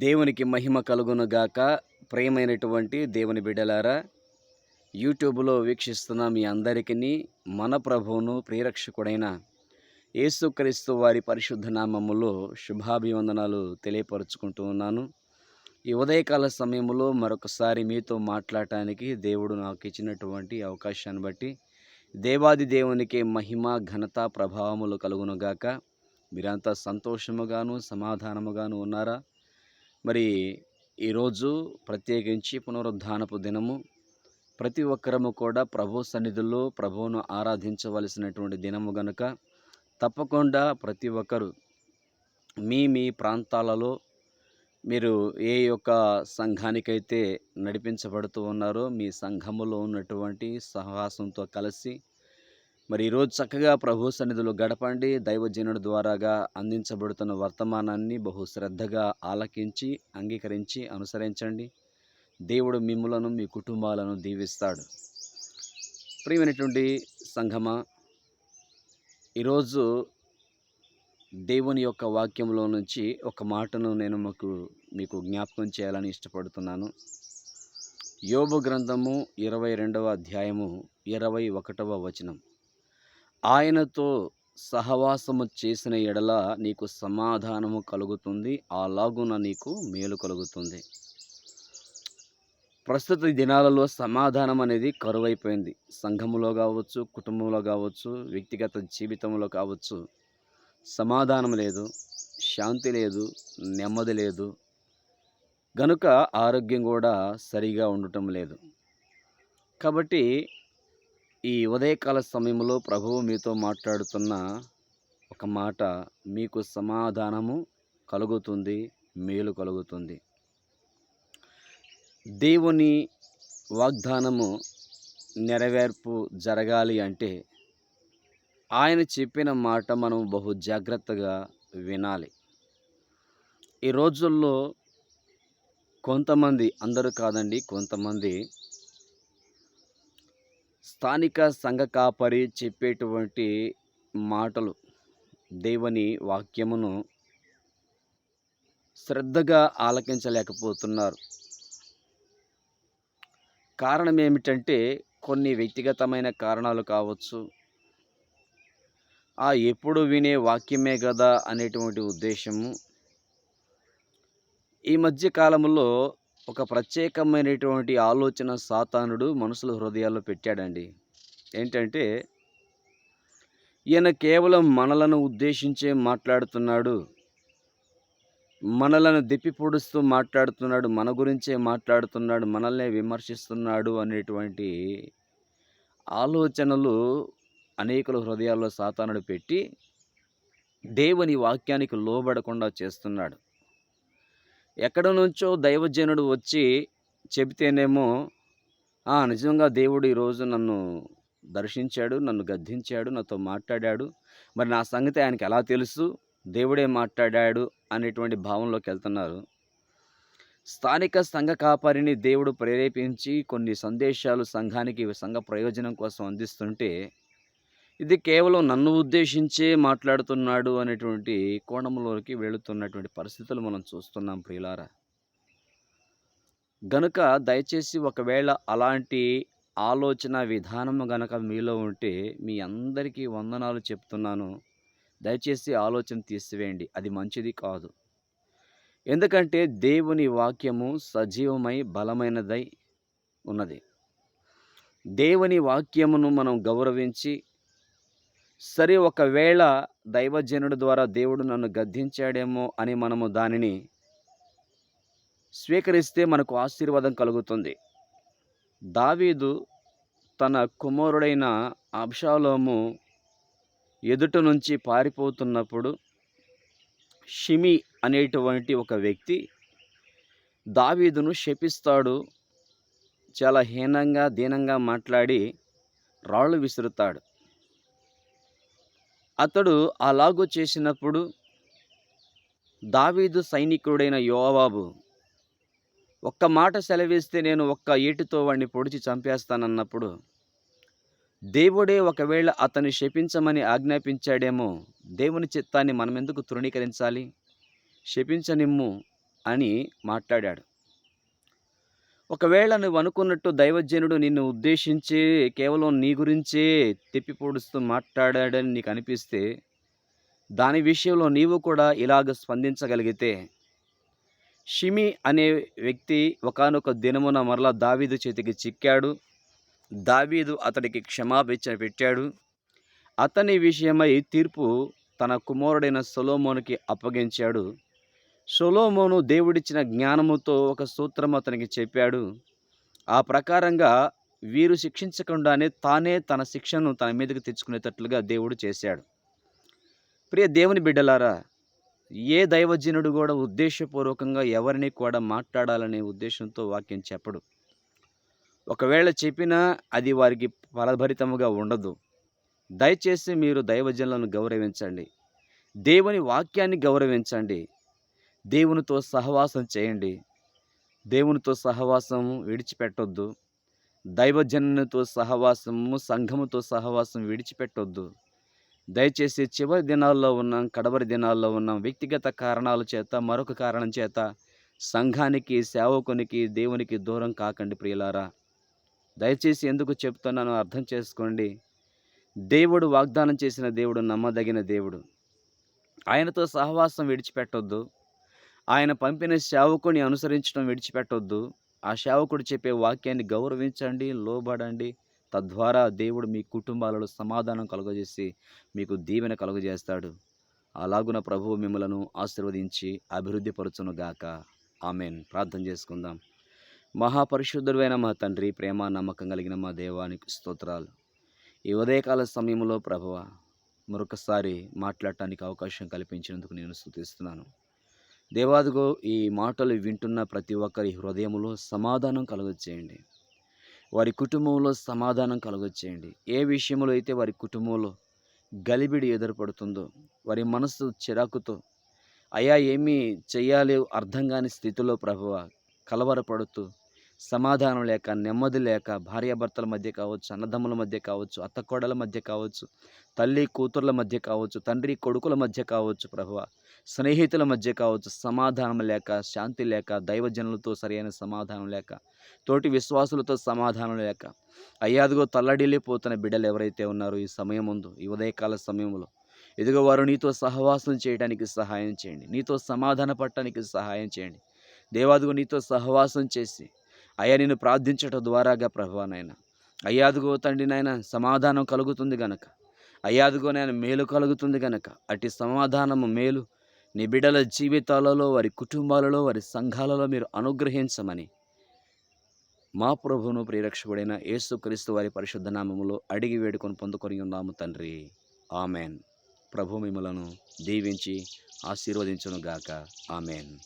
దేవునికి మహిమ కలుగునుగాక ప్రేమైనటువంటి దేవుని బిడ్డలారా యూట్యూబ్లో వీక్షిస్తున్న మీ అందరికీ మన ప్రభువును ప్రియరక్షకుడైన యేసుక్రీస్తు వారి పరిశుద్ధ నామములో శుభాభివందనాలు తెలియపరుచుకుంటూ ఉన్నాను. ఈ ఉదయకాల సమయంలో మరొకసారి మీతో మాట్లాడటానికి దేవుడు నాకు ఇచ్చినటువంటి అవకాశాన్ని బట్టి దేవాది దేవునికి మహిమ ఘనత ప్రభావములు కలుగునుగాక మీరంతా సంతోషముగాను సమాధానముగాను ఉన్నారా? మరి ఈరోజు ప్రత్యేకించి పునరుద్ధానపు దినము. ప్రతి ఒక్కరము కూడా ప్రభు సన్నిధిలో ప్రభువును ఆరాధించవలసినటువంటి దినము గనుక తప్పకుండా ప్రతి ఒక్కరు మీ మీ ప్రాంతాలలో మీరు ఏ యొక్క సంఘానికైతే నడిపించబడుతూ ఉన్నారో మీ సంఘములో ఉన్నటువంటి సహవాసంతో కలిసి మరి ఈరోజు చక్కగా ప్రభు సన్నిధిలో గడపండి. దైవజనుడు ద్వారాగా అందించబడుతున్న వర్తమానాన్ని బహు శ్రద్ధగా ఆలకించి అంగీకరించి అనుసరించండి. దేవుడు మిమ్ములను మీ కుటుంబాలను దీవిస్తాడు. ప్రియమైనటువంటి సంఘమా ఈరోజు దేవుని యొక్క వాక్యంలో నుంచి ఒక మాటను నేను మాకు మీకు జ్ఞాపకం చేయాలని ఇష్టపడుతున్నాను. యోబు గ్రంథము ఇరవై రెండవ అధ్యాయము ఇరవై ఒకటవ వచనం. ఆయనతో సహవాసము చేసిన ఎడల నీకు సమాధానము కలుగుతుంది. అలాగున నీకు మేలు కలుగుతుంది. ప్రస్తుత దినాలలో సమాధానం అనేది కరువైపోయింది. సంఘములో కావచ్చు కుటుంబంలో కావచ్చు వ్యక్తిగత జీవితంలో కావచ్చు. సమాధానం లేదు శాంతి లేదు నెమ్మది లేదు. గనుక ఆరోగ్యం కూడా సరిగా ఉండటం లేదు. కాబట్టి ఈ ఉదయకాల సమయంలో ప్రభువు మీతో మాట్లాడుతున్న ఒక మాట మీకు సమాధానము కలుగుతుంది మేలు కలుగుతుంది. దేవుని వాగ్దానము నెరవేర్పు జరగాలి అంటే ఆయన చెప్పిన మాట మనం బహు జాగ్రత్తగా వినాలి. ఈ రోజుల్లో కొంతమంది అందరూ కాదండి కొంతమంది స్థానిక సంఘ కాపరి చెప్పేటువంటి మాటలు దేవుని వాక్యమును శ్రద్ధగా ఆలకించలేకపోతున్నారు. కారణం ఏమిటంటే కొన్ని వ్యక్తిగతమైన కారణాలు కావచ్చు. ఆ ఎప్పుడు వినే వాక్యమే కదా అనేటువంటి ఉద్దేశము. ఈ మధ్య కాలంలో ఒక ప్రత్యేకమైనటువంటి ఆలోచన సాతానుడు మనుషుల హృదయాల్లో పెట్టాడండి. ఏంటంటే ఈయన కేవలం మనలను ఉద్దేశించే మాట్లాడుతున్నాడు మనలను దెప్పి పొడుస్తూ మాట్లాడుతున్నాడు మన గురించే మాట్లాడుతున్నాడు మనల్నే విమర్శిస్తున్నాడు అనేటువంటి ఆలోచనలు అనేకుల హృదయాల్లో సాతానుడు పెట్టి దేవుని వాక్యానికి లోబడకుండా చేస్తున్నాడు. ఎక్కడ నుంచో దైవజనుడు వచ్చి చెబితేనేమో "ఆ, నిజంగా దేవుడు ఈరోజు నన్ను దర్శించాడు నన్ను గద్దించాడు నాతో మాట్లాడాడు. మరి నా సంగతి ఆయనకి ఎలా తెలుసు? దేవుడే మాట్లాడాడు అనేటువంటి భావంలోకి వెళ్తున్నారు. స్థానిక సంఘ కాపరిని దేవుడు ప్రేరేపించి కొన్ని సందేశాలు సంఘానికి సంఘ ప్రయోజనం కోసం అందిస్తుంటే ఇది కేవలం నన్ను ఉద్దేశించే మాట్లాడుతున్నాడు అనేటువంటి కోణంలోకి వెళుతున్నటువంటి పరిస్థితులు మనం చూస్తున్నాం ప్రియులారా. గనుక దయచేసి ఒకవేళ అలాంటి ఆలోచన విధానం గనక మీలో ఉంటే మీ అందరికీ వందనాలు చెప్తున్నాను. దయచేసి ఆలోచన తీసివేయండి. అది మంచిది కాదు. ఎందుకంటే దేవుని వాక్యము సజీవమై బలమైనదై ఉన్నది. దేవుని వాక్యమును మనం గౌరవించి సరే ఒకవేళ దైవజనుడి ద్వారా దేవుడు నన్ను గద్దించాడేమో అని మనము దానిని స్వీకరిస్తే మనకు ఆశీర్వాదం కలుగుతుంది. దావీదు తన కుమారుడైన అబ్షాలోము ఎదుట నుంచి పారిపోతున్నప్పుడు షిమి అనేటువంటి ఒక వ్యక్తి దావీదును శపిస్తాడు చాలా హీనంగా దీనంగా మాట్లాడి రాళ్ళు విసురుతాడు. అతడు అలాగూ చేసినప్పుడు దావీదు సైనికుడైన యోవాబు ఒక్క మాట సెలవిస్తే నేను ఒక్క ఏటితో వాడిని పొడిచి చంపేస్తానన్నప్పుడు దేవుడే ఒకవేళ అతన్ని శపించమని ఆజ్ఞాపించాడేమో దేవుని చిత్తాన్ని మనమెందుకు తృణీకరించాలి? శపించనిమ్ము అని మాట్లాడాడు. ఒకవేళ నువ్వు అనుకున్నట్టు దైవజనుడు నిన్ను ఉద్దేశించి కేవలం నీ గురించే తిప్పి పొడుస్తూ మాట్లాడాడని నీకు అనిపిస్తే దాని విషయంలో నీవు కూడా ఇలాగ స్పందించగలిగితే. షిమి అనే వ్యక్తి ఒకానొక దినమున మరలా దావీదు చేతికి చిక్కాడు. దావీదు అతడికి క్షమాభిచ్చ పెట్టాడు. అతని విషయమై తీర్పు తన కుమారుడైన సొలోమోనికి అప్పగించాడు. సొలోమోను దేవుడిచ్చిన జ్ఞానముతో ఒక సూత్రం అతనికి చెప్పాడు. ఆ ప్రకారంగా వీరు శిక్షించకుండానే తానే తన శిక్షను తన మీదకి తెచ్చుకునేటట్లుగా దేవుడు చేశాడు. ప్రియ దేవుని బిడ్డలారా ఏ దైవజనుడు కూడా ఉద్దేశపూర్వకంగా ఎవరిని కూడా మాట్లాడాలనే ఉద్దేశంతో వాక్యం చెప్పడు. ఒకవేళ చెప్పినా అది వారికి ఫలభరితముగా ఉండదు. దయచేసి మీరు దైవజనులను గౌరవించండి. దేవుని వాక్యాన్ని గౌరవించండి. దేవునితో సహవాసం చేయండి. దేవునితో సహవాసం విడిచిపెట్టొద్దు. దైవజనునితో సహవాసము సంఘముతో సహవాసం విడిచిపెట్టొద్దు. దయచేసి చివరి దినాల్లో ఉన్నాం కడవరి దినాల్లో ఉన్నాం. వ్యక్తిగత కారణాల చేత మరొక కారణం చేత సంఘానికి సేవకునికి దేవునికి దూరం కాకండి ప్రియులారా. దయచేసి ఎందుకు చెప్తున్నానో అర్థం చేసుకోండి. దేవుడు వాగ్దానం చేసిన దేవుడు నమ్మదగిన దేవుడు. ఆయనతో సహవాసం విడిచిపెట్టొద్దు. ఆయన పంపిన సేవకుని అనుసరించడం విడిచిపెట్టొద్దు. ఆ సేవకుడు చెప్పే వాక్యాన్ని గౌరవించండి లోబడండి. తద్వారా దేవుడు మీ కుటుంబాలలో సమాధానం కలుగజేసి మీకు దీవెన కలుగజేస్తాడు. అలాగున ప్రభువు మిమ్మలను ఆశీర్వదించి అభివృద్ధి గాక. ఆమెన్. ప్రార్థన చేసుకుందాం. మహాపరిశుద్ధుడైన మా తండ్రి ప్రేమ నమ్మకం కలిగిన మా దేవానికి స్తోత్రాలు. ఈ ఉదయకాల సమయంలో ప్రభువ మరొకసారి మాట్లాడటానికి అవకాశం కల్పించినందుకు నేను స్థుతిస్తున్నాను దేవాదిగో ఈ మాటలు వింటున్న ప్రతి ఒక్కరి హృదయంలో సమాధానం కలుగచేయండి. వారి కుటుంబంలో సమాధానం కలుగచేయండి. ఏ విషయంలో అయితే వారి కుటుంబంలో గలిబిడి ఎదురుపడుతుందో వారి మనసు చిరాకుతో అయా ఏమీ చేయాలి అర్థం కాని స్థితిలో ప్రభువ కలవరపడుతూ సమాధానం లేక నెమ్మది లేక భార్యాభర్తల మధ్య కావచ్చు అన్నదమ్ముల మధ్య కావచ్చు అత్తకోడల మధ్య కావచ్చు తల్లి కూతుర్ల మధ్య కావచ్చు తండ్రి కొడుకుల మధ్య కావచ్చు ప్రభువ స్నేహితుల మధ్య కావచ్చు సమాధానం లేక శాంతి లేక దైవజనులతో సరైన సమాధానం లేక తోటి విశ్వాసులతో సమాధానం లేక అయ్యాదిగో తల్లడిల్లిపోతున్న బిడ్డలు ఎవరైతే ఉన్నారో ఈ సమయం ముందు ఈ ఉదయకాల సమయంలో ఇదిగో వారు నీతో సహవాసం చేయడానికి సహాయం చేయండి నీతో సమాధాన పట్టడానికి సహాయం చేయండి. దేవాదిగో నీతో సహవాసం చేసి అయ్యా నేను ప్రార్థించటం ద్వారాగా ప్రభానైనా అయ్యాదిగో తండ్రి నాయన సమాధానం కలుగుతుంది గనక అయ్యాదిగో నేను మేలు కలుగుతుంది గనక అట్టి సమాధానము మేలు నీ బిడ్డల జీవితాలలో వారి కుటుంబాలలో వారి సంఘాలలో మీరు అనుగ్రహించమని మా ప్రభువును ప్రియరక్షకుడైన యేసుక్రీస్తు వారి పరిశుద్ధ నామములో అడిగి వేడుకొని పొందుకొని ఉన్నాము తండ్రి. ఆమెన్. ప్రభు మిమ్మలను దీవించి ఆశీర్వదించును గాక ఆమెన్.